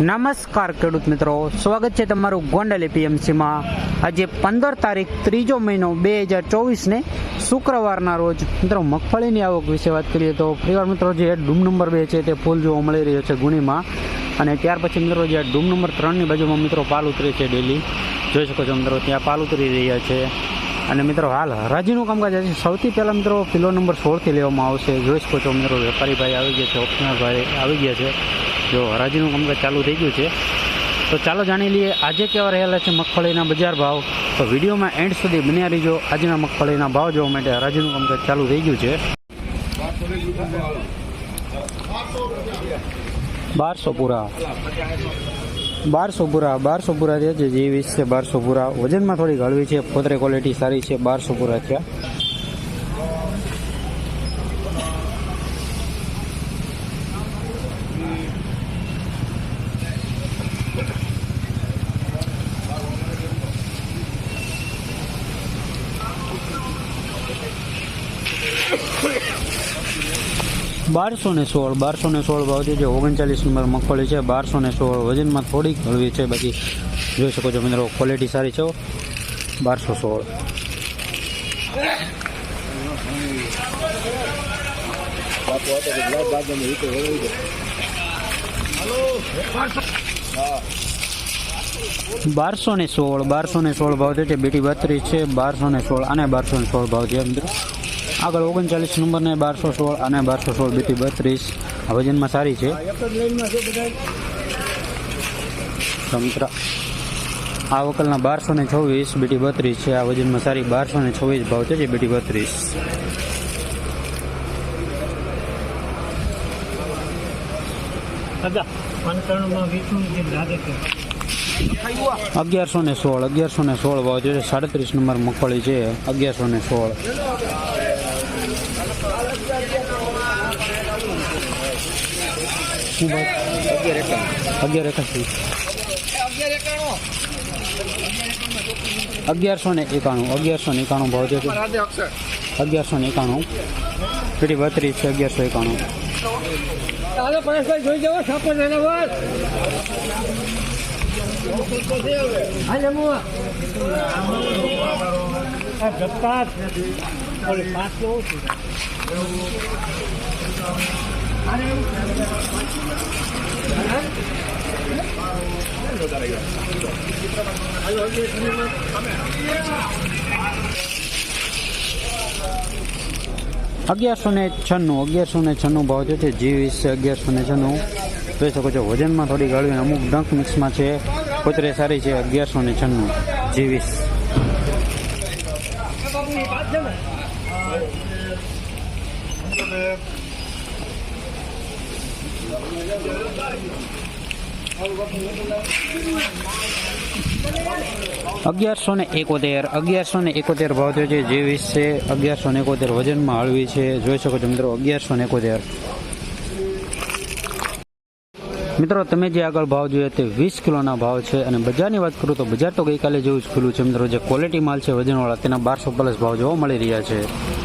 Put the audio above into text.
નમસ્કાર, ખેડૂત મિત્રો. સ્વાગત છે તમારું ગોંડલ એપીએમસીમાં. આજે પંદર તારીખ, ત્રીજો મહિનો, બે હજાર ચોવીસને શુક્રવારના રોજ. મિત્રો, મગફળીની આવક વિશે વાત કરીએ તો ફરીવાર મિત્રો, જે ડૂમ નંબર બે છે તે ફૂલ જોવા મળી રહ્યો છે ગુણીમાં. અને ત્યાર પછી મિત્રો, જે ડૂમ નંબર ત્રણની બાજુમાં મિત્રો પાલ ઉતરે છે ડેલી જોઈ શકો છો મિત્રો, ત્યાં પાલ ઉતરી રહ્યા છે. અને મિત્રો, હાલ હરાજીનું કામકાજ આજે સૌથી પહેલાં મિત્રો, કિલો નંબર સોળથી લેવામાં આવશે. જોઈ શકો છો મિત્રો વેપારી ભાઈ આવી ગયા છે ઓપ્શનલ ભાઈ આવી ગયા છે. જો હરાજીનું કામકાજ ચાલુ થઈ ગયું છે. તો ચાલો જાણી લઈએ, આજે કેવા રહેલા છે મગફળીના બજાર ભાવ? તો વિડીયોમાં એન્ડ સુધી બન્યા રહીજો. આજના મગફળીના ભાવ જોવા માટે હરાજીનું કામકાજ ચાલુ થઈ ગયું છે. બારસો પૂરા. બારસો પૂરા બારસો પૂરા છે જે વીસ છે, બારસો પૂરા. વજનમાં થોડી હળવી છે, પોતરે ક્વોલિટી સારી છે, બારસો પૂરા થયા. બારસો ને સોળ, બારસો ને સોળ ભાવ જે ઓગણચાલીસ નંબર મગફળી છે. બારસો ને સોળ વજનમાં થોડીક હળવી છે. બાકી જોઈ શકો છો મિત્રો ક્વોલિટી સારી છે બારસો સોળ. બારસો ને સોળ, બારસો ને સોળ ભાવ છે. બેટી બત્રીસ છે, બારસો ને સોળ અને બારસો ને સોળ ભાવ છે. મિત્રો આગળ ઓગણચાલીસ નંબર ને બારસો સોળ અને બારસો સોળ બેટી બત્રીસ. આ વજનમાં સારી છે. સંતરા. આ વકલના બારસો ને છવ્વીસ બેટી બત્રીસ છે. આ વજનમાં સારી બારસો ને છવ્વીસ ભાવ છે જે બેટી બત્રીસ. અગિયારસો ને સોળ અગિયારસો ને સોળ ભાવ છે. સાડત્રીસ નંબર મગફળી છે. અગિયારસો ને સોળ. શું ભાવ અગિયાર એકાસી અગિયારસો ને એકાણું. અગિયારસો ને એકાણું ભાવ છે અગિયારસો ને એકાણું. પેટી બત્રીસ છે અગિયારસો એકાણું. જોઈ હાલે મુઆ આ જપ્તા ઓલી પાંચ લો અગિયારસો ને છન્નું અગિયારસો ને છન્નું ભાવ છે. જીવીસ અગિયારસો ને છન્નું. જોઈ શકો છો વજનમાં થોડી ગળવી અમુક ડંક મિક્સમાં છે. કોતરે સારી છે અગિયારસો ને છન્નું, જીવીસ. અગિયારસો ને એકોતેર, અગિયારસો ને એકોતેર ભાવ થયો છે જે વીસ છે. અગિયારસો ને એકોતેર વજનમાં હળવી છે. જોઈ શકો છો મિત્રો, અગિયારસો ને એકોતેર. મિત્રો, તમે જે આગળ ભાવ જોઈએ તે વીસ કિલોના ભાવ છે અને બજારની વાત કરું તો બજાર તો ગઈકાલે જેવું જ ખુલ્લું છે. મિત્રો, જે ક્વોલિટી માલ છે, વજનવાળા, તેના બારસો પ્લસ ભાવ જોવા મળી રહ્યા છે.